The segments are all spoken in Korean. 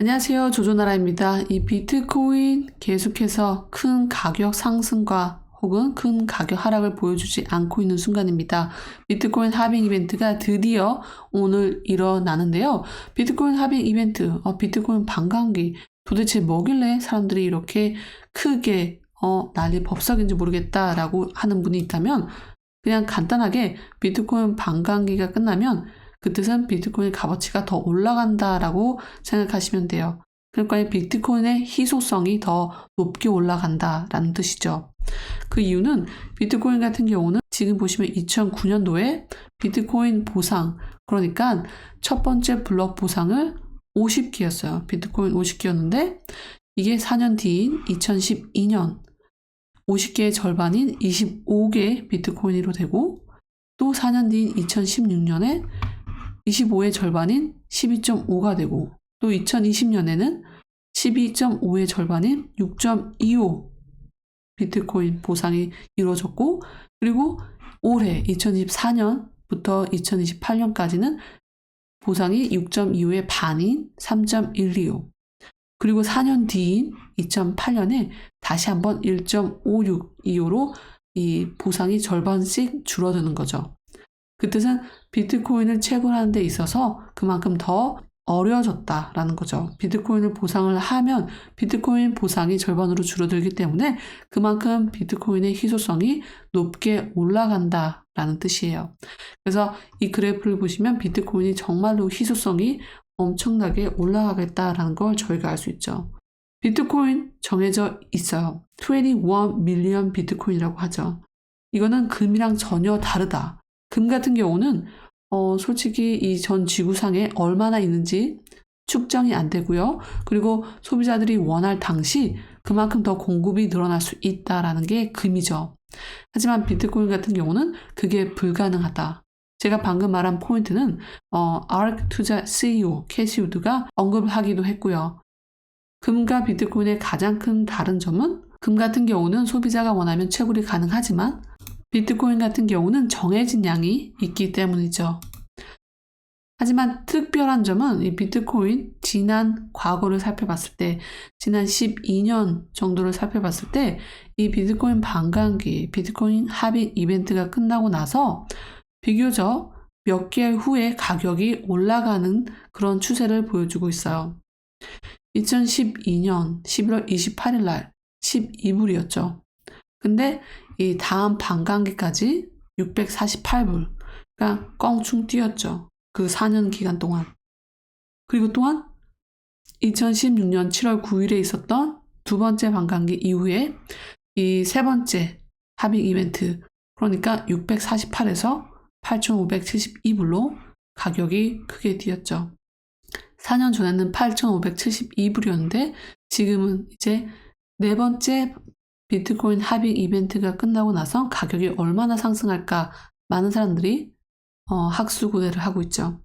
안녕하세요. 조조나라입니다. 이 비트코인 계속해서 큰 가격 상승과 혹은 큰 가격 하락을 보여주지 않고 있는 순간입니다. 비트코인 하빙 이벤트가 드디어 오늘 일어나는데요. 비트코인 하빙 이벤트, 어, 비트코인 반감기, 도대체 뭐길래 사람들이 이렇게 크게 어, 난리 법석인지 모르겠다라고 하는 분이 있다면 그냥 간단하게 비트코인 반감기가 끝나면 그 뜻은 비트코인 값어치가 더 올라간다라고 생각하시면 돼요. 그러니까 이 비트코인의 희소성이 더 높게 올라간다라는 뜻이죠. 그 이유는 비트코인 같은 경우는 지금 보시면 2009년도에 비트코인 보상, 그러니까 첫 번째 블록 보상을 50개였어요. 비트코인 50개였는데 이게 4년 뒤인 2012년 50개의 절반인 25개 비트코인으로 되고 또 4년 뒤인 2016년에 25의 절반인 12.5가 되고 또 2020년에는 12.5의 절반인 6.25 비트코인 보상이 이루어졌고 그리고 올해 2024년부터 2028년까지는 보상이 6.25의 반인 3.125 그리고 4년 뒤인 2008년에 다시 한번 1.5625로 이 보상이 절반씩 줄어드는 거죠. 그 뜻은 비트코인을 채굴하는 데 있어서 그만큼 더 어려워졌다라는 거죠. 비트코인을 보상을 하면 비트코인 보상이 절반으로 줄어들기 때문에 그만큼 비트코인의 희소성이 높게 올라간다라는 뜻이에요. 그래서 이 그래프를 보시면 비트코인이 정말로 희소성이 엄청나게 올라가겠다라는 걸 저희가 알 수 있죠. 비트코인 정해져 있어요. 21 밀리언 비트코인이라고 하죠. 이거는 금이랑 전혀 다르다. 금 같은 경우는 어, 솔직히 이 전 지구상에 얼마나 있는지 축정이 안 되고요. 그리고 소비자들이 원할 당시 그만큼 더 공급이 늘어날 수 있다라는 게 금이죠. 하지만 비트코인 같은 경우는 그게 불가능하다. 제가 방금 말한 포인트는 어, ARK 투자 CEO 캐시우드가 언급을 하기도 했고요. 금과 비트코인의 가장 큰 다른 점은 금 같은 경우는 소비자가 원하면 채굴이 가능하지만 비트코인 같은 경우는 정해진 양이 있기 때문이죠. 하지만 특별한 점은 이 비트코인 지난 과거를 살펴봤을 때, 지난 12년 정도를 살펴봤을 때, 이 비트코인 반감기, 비트코인 합의 이벤트가 끝나고 나서 비교적 몇 개월 후에 가격이 올라가는 그런 추세를 보여주고 있어요. 2012년 11월 28일 날 12불이었죠. 근데 이 다음 반감기까지 648불. 그러니까 껑충 뛰었죠. 그 4년 기간 동안. 그리고 또한 2016년 7월 9일에 있었던 두 번째 반감기 이후에 이 세 번째 합의 이벤트. 그러니까 648에서 8,572불로 가격이 크게 뛰었죠. 4년 전에는 8,572불이었는데 지금은 이제 네 번째 비트코인 합의 이벤트가 끝나고 나서 가격이 얼마나 상승할까 많은 사람들이 어, 학수고대를 하고 있죠.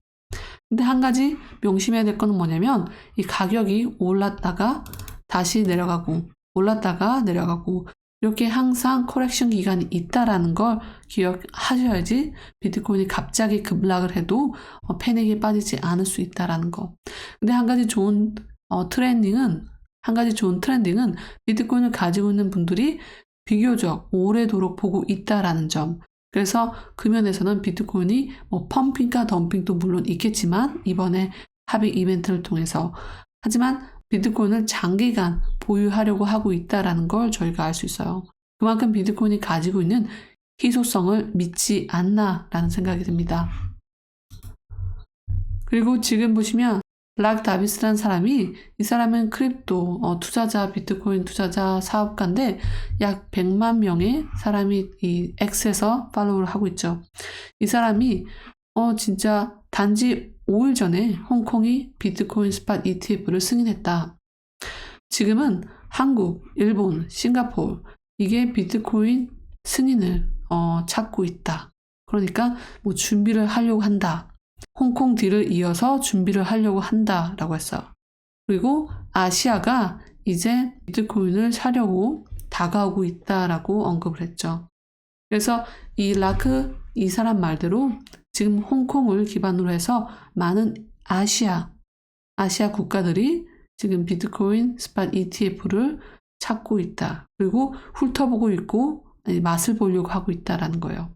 근데 한 가지 명심해야 될 거는 뭐냐면 이 가격이 올랐다가 다시 내려가고 올랐다가 내려가고 이렇게 항상 코렉션 기간이 있다라는 걸 기억하셔야지 비트코인이 갑자기 급락을 해도 어, 패닉에 빠지지 않을 수 있다라는 거. 근데 한 가지 좋은 어, 트렌딩은 한 가지 좋은 트렌딩은 비트코인을 가지고 있는 분들이 비교적 오래도록 보고 있다라는 점. 그래서 그 면에서는 비트코인이 뭐 펌핑과 덤핑도 물론 있겠지만 이번에 합의 이벤트를 통해서 하지만 비트코인을 장기간 보유하려고 하고 있다라는 걸 저희가 알 수 있어요. 그만큼 비트코인이 가지고 있는 희소성을 믿지 않나라는 생각이 듭니다. 그리고 지금 보시면 락 다비스라는 사람이 이 사람은 크립토 어, 투자자, 비트코인 투자자 사업가인데 약 100만 명의 사람이 이 X에서 팔로우를 하고 있죠. 이 사람이 어 진짜 단지 5일 전에 홍콩이 비트코인 스팟 ETF를 승인했다. 지금은 한국, 일본, 싱가포르 이게 비트코인 승인을 어, 찾고 있다. 그러니까 뭐 준비를 하려고 한다. 홍콩 딜을 이어서 준비를 하려고 한다라고 했어요. 그리고 아시아가 이제 비트코인을 사려고 다가오고 있다라고 언급을 했죠. 그래서 이 라크 이 사람 말대로 지금 홍콩을 기반으로 해서 많은 아시아, 아시아 국가들이 지금 비트코인 스팟 ETF를 찾고 있다. 그리고 훑어보고 있고 맛을 보려고 하고 있다라는 거예요.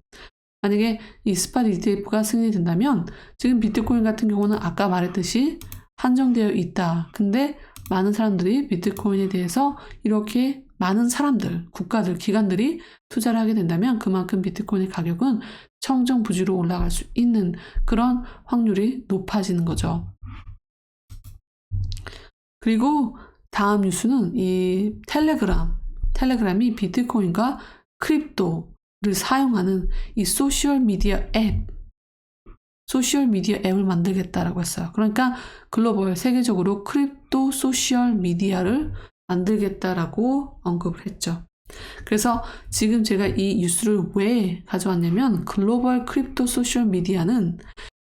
만약에 이 스팟 ETF가 승인된다면 지금 비트코인 같은 경우는 아까 말했듯이 한정되어 있다. 근데 많은 사람들이 비트코인에 대해서 이렇게 많은 사람들, 국가들, 기관들이 투자를 하게 된다면 그만큼 비트코인의 가격은 청정 부지로 올라갈 수 있는 그런 확률이 높아지는 거죠. 그리고 다음 뉴스는 이 텔레그램, 텔레그램이 비트코인과 크립토 를 사용하는 이 소셜 미디어 앱, 소셜 미디어 앱을 만들겠다라고 했어요. 그러니까 글로벌 세계적으로 크립토 소셜 미디어를 만들겠다라고 언급을 했죠. 그래서 지금 제가 이 뉴스를 왜 가져왔냐면 글로벌 크립토 소셜 미디어는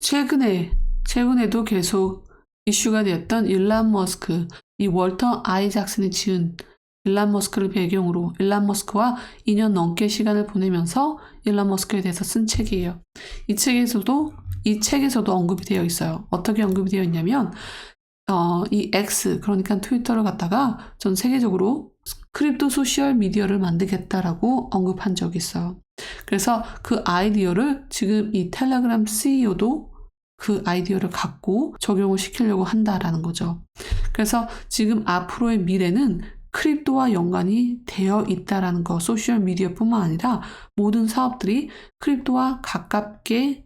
최근에 최근에도 계속 이슈가 되었던 일란 머스크, 이 월터 아이작슨이 지은 일란 머스크를 배경으로 일란 머스크와 2년 넘게 시간을 보내면서 일란 머스크에 대해서 쓴 책이에요. 이 책에서도 이 책에서도 언급이 되어 있어요. 어떻게 언급이 되어 있냐면 어, 이 X 그러니까 트위터를 갖다가 전 세계적으로 크립토 소셜 미디어를 만들겠다라고 언급한 적이 있어요. 그래서 그 아이디어를 지금 이 텔레그램 CEO도 그 아이디어를 갖고 적용을 시키려고 한다라는 거죠. 그래서 지금 앞으로의 미래는 크립토와 연관이 되어 있다라는 거, 소셜 미디어뿐만 아니라 모든 사업들이 크립토와 가깝게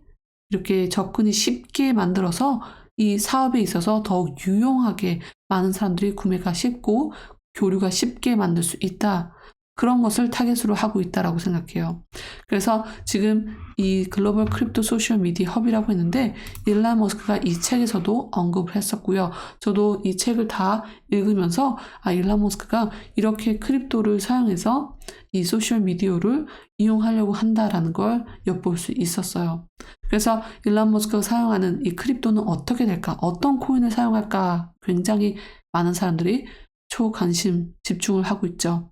이렇게 접근이 쉽게 만들어서 이 사업에 있어서 더욱 유용하게 많은 사람들이 구매가 쉽고 교류가 쉽게 만들 수 있다. 그런 것을 타겟으로 하고 있다라고 생각해요. 그래서 지금 이 글로벌 크립토 소셜 미디어 허브라고 했는데 일란 머스크가 이 책에서도 언급을 했었고요. 저도 이 책을 다 읽으면서 아 일란 머스크가 이렇게 크립토를 사용해서 이 소셜 미디어를 이용하려고 한다라는 걸 엿볼 수 있었어요. 그래서 일란 머스크가 사용하는 이 크립토는 어떻게 될까? 어떤 코인을 사용할까? 굉장히 많은 사람들이 초관심 집중을 하고 있죠.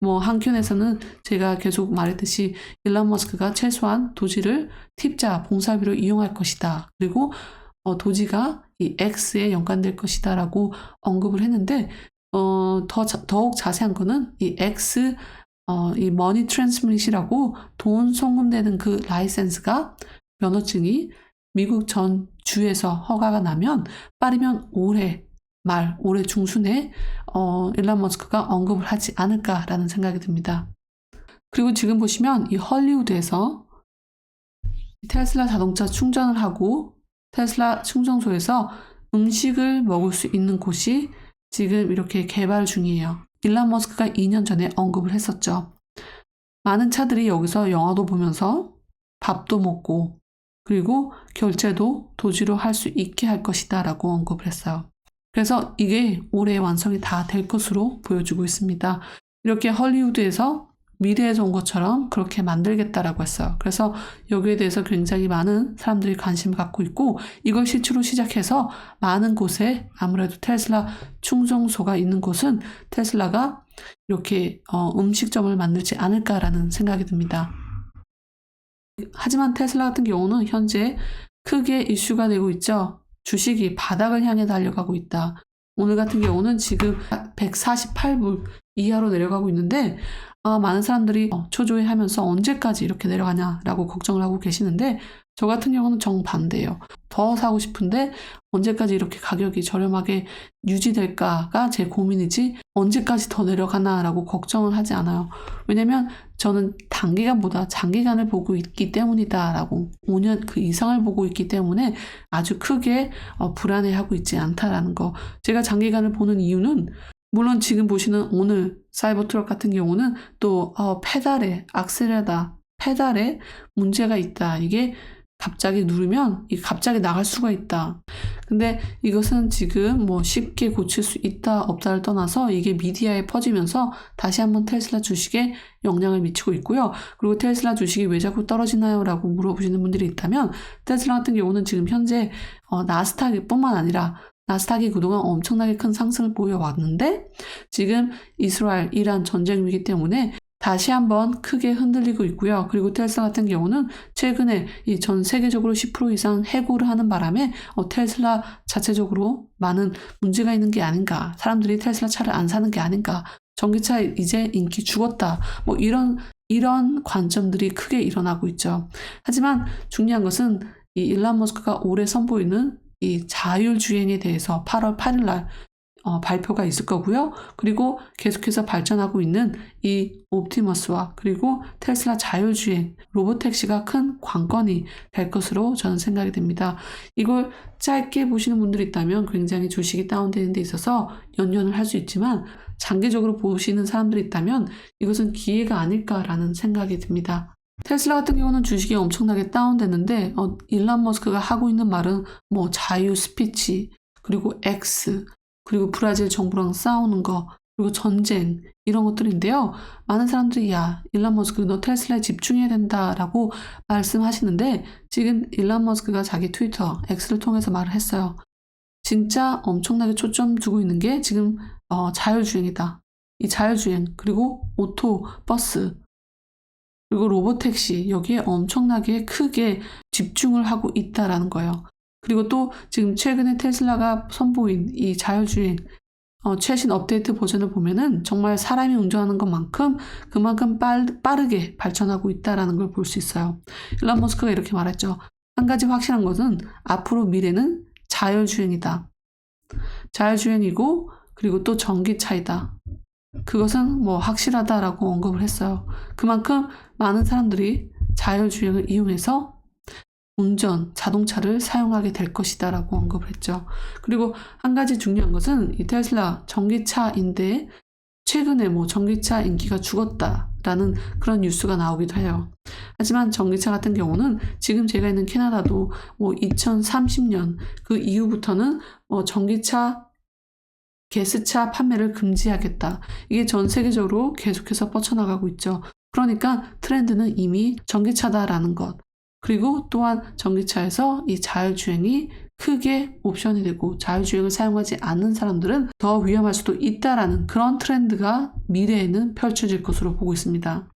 뭐 한켠에서는 제가 계속 말했듯이 일론 머스크가 최소한 도지를 팁자 봉사비로 이용할 것이다. 그리고 어, 도지가 이 X에 연관될 것이다라고 언급을 했는데 어, 더 자, 더욱 자세한 거는 이 X 어, 이 머니 트랜스미시라고 돈 송금되는 그 라이센스가 면허증이 미국 전 주에서 허가가 나면 빠르면 올해 말, 올해 중순에 어, 일론 머스크가 언급을 하지 않을까라는 생각이 듭니다. 그리고 지금 보시면 이 헐리우드에서 테슬라 자동차 충전을 하고 테슬라 충전소에서 음식을 먹을 수 있는 곳이 지금 이렇게 개발 중이에요. 일론 머스크가 2년 전에 언급을 했었죠. 많은 차들이 여기서 영화도 보면서 밥도 먹고 그리고 결제도 도지로 할 수 있게 할 것이다 라고 언급을 했어요. 그래서 이게 올해 완성이 다 될 것으로 보여주고 있습니다. 이렇게 헐리우드에서 미래에서 온 것처럼 그렇게 만들겠다라고 했어요. 그래서 여기에 대해서 굉장히 많은 사람들이 관심을 갖고 있고 이걸 시초로 시작해서 많은 곳에 아무래도 테슬라 충전소가 있는 곳은 테슬라가 이렇게 어, 음식점을 만들지 않을까라는 생각이 듭니다. 하지만 테슬라 같은 경우는 현재 크게 이슈가 되고 있죠. 주식이 바닥을 향해 달려가고 있다. 오늘 같은 경우는 지금 148불 이하로 내려가고 있는데 아, 많은 사람들이 어, 초조해하면서 언제까지 이렇게 내려가냐라고 걱정을 하고 계시는데 저 같은 경우는 정반대예요. 더 사고 싶은데 언제까지 이렇게 가격이 저렴하게 유지될까가 제 고민이지 언제까지 더 내려가나라고 걱정을 하지 않아요. 왜냐면 저는 단기간보다 장기간을 보고 있기 때문이다라고 5년 그 이상을 보고 있기 때문에 아주 크게 어, 불안해하고 있지 않다라는 거. 제가 장기간을 보는 이유는 물론 지금 보시는 오늘 사이버 트럭 같은 경우는 또 어, 페달에 악셀에다 페달에 문제가 있다. 이게 갑자기 누르면 이게 갑자기 나갈 수가 있다. 근데 이것은 지금 뭐 쉽게 고칠 수 있다 없다를 떠나서 이게 미디어에 퍼지면서 다시 한번 테슬라 주식에 영향을 미치고 있고요. 그리고 테슬라 주식이 왜 자꾸 떨어지나요? 라고 물어보시는 분들이 있다면 테슬라 같은 경우는 지금 현재 어, 나스닥뿐만 아니라 나스닥이 그동안 엄청나게 큰 상승을 보여왔는데 지금 이스라엘, 이란 전쟁 위기 때문에 다시 한번 크게 흔들리고 있고요. 그리고 테슬라 같은 경우는 최근에 이 전 세계적으로 10% 이상 해고를 하는 바람에 어, 테슬라 자체적으로 많은 문제가 있는 게 아닌가. 사람들이 테슬라 차를 안 사는 게 아닌가. 전기차 이제 인기 죽었다. 뭐 이런 이런 관점들이 크게 일어나고 있죠. 하지만 중요한 것은 이 일론 머스크가 올해 선보이는 이 자율주행에 대해서 8월 8일 날 어, 발표가 있을 거고요. 그리고 계속해서 발전하고 있는 이 옵티머스와 그리고 테슬라 자율주행 로보택시가 큰 관건이 될 것으로 저는 생각이 됩니다. 이걸 짧게 보시는 분들이 있다면 굉장히 주식이 다운되는 데 있어서 연연을 할 수 있지만 장기적으로 보시는 사람들이 있다면 이것은 기회가 아닐까라는 생각이 듭니다. 테슬라 같은 경우는 주식이 엄청나게 다운됐는데 어, 일론 머스크가 하고 있는 말은 뭐 자유 스피치 그리고 X 그리고 브라질 정부랑 싸우는 거 그리고 전쟁 이런 것들인데요. 많은 사람들이 야 일론 머스크 너 테슬라에 집중해야 된다라고 말씀하시는데 지금 일론 머스크가 자기 트위터 X를 통해서 말을 했어요. 진짜 엄청나게 초점 두고 있는 게 지금 어, 자율주행이다. 이 자율주행 그리고 오토 버스 그리고 로보택시 여기에 엄청나게 크게 집중을 하고 있다라는 거예요. 그리고 또 지금 최근에 테슬라가 선보인 이 자율주행 어, 최신 업데이트 버전을 보면은 정말 사람이 운전하는 것만큼 그만큼 빨, 빠르게 발전하고 있다라는 걸 볼 수 있어요. 일론 머스크가 이렇게 말했죠. 한 가지 확실한 것은 앞으로 미래는 자율주행이다. 자율주행이고 그리고 또 전기차이다. 그것은 뭐 확실하다라고 언급을 했어요. 그만큼 많은 사람들이 자율주행을 이용해서 운전, 자동차를 사용하게 될 것이다 라고 언급을 했죠. 그리고 한 가지 중요한 것은 이 테슬라 전기차인데 최근에 뭐 전기차 인기가 죽었다라는 그런 뉴스가 나오기도 해요. 하지만 전기차 같은 경우는 지금 제가 있는 캐나다도 뭐 2030년 그 이후부터는 뭐 전기차 게스차 판매를 금지하겠다. 이게 전 세계적으로 계속해서 뻗쳐나가고 있죠. 그러니까 트렌드는 이미 전기차다라는 것. 그리고 또한 전기차에서 이 자율주행이 크게 옵션이 되고 자율주행을 사용하지 않는 사람들은 더 위험할 수도 있다라는 그런 트렌드가 미래에는 펼쳐질 것으로 보고 있습니다.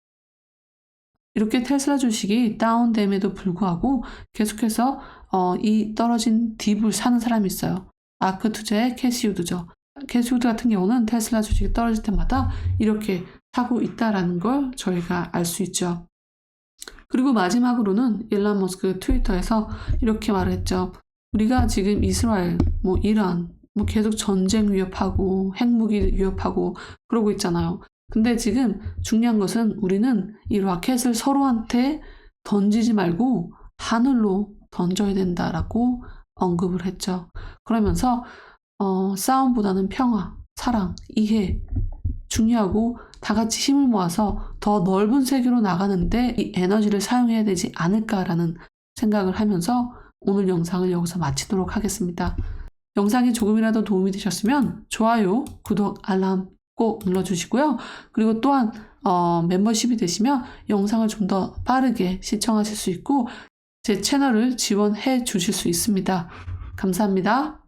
이렇게 테슬라 주식이 다운됨에도 불구하고 계속해서 어, 이 떨어진 딥을 사는 사람이 있어요. 아크 투자의 캐시 우드죠. 캐시우드 같은 경우는 테슬라 주식이 떨어질 때마다 이렇게 사고 있다라는 걸 저희가 알 수 있죠. 그리고 마지막으로는 일론 머스크 트위터에서 이렇게 말을 했죠. 우리가 지금 이스라엘, 뭐 이란, 뭐 계속 전쟁 위협하고 핵무기 위협하고 그러고 있잖아요. 근데 지금 중요한 것은 우리는 이 라켓을 서로한테 던지지 말고 하늘로 던져야 된다라고 언급을 했죠. 그러면서 어, 싸움보다는 평화, 사랑, 이해 중요하고 다 같이 힘을 모아서 더 넓은 세계로 나가는데 이 에너지를 사용해야 되지 않을까라는 생각을 하면서 오늘 영상을 여기서 마치도록 하겠습니다. 영상이 조금이라도 도움이 되셨으면 좋아요, 구독, 알람 꼭 눌러주시고요. 그리고 또한 어, 멤버십이 되시면 영상을 좀 더 빠르게 시청하실 수 있고 제 채널을 지원해 주실 수 있습니다. 감사합니다.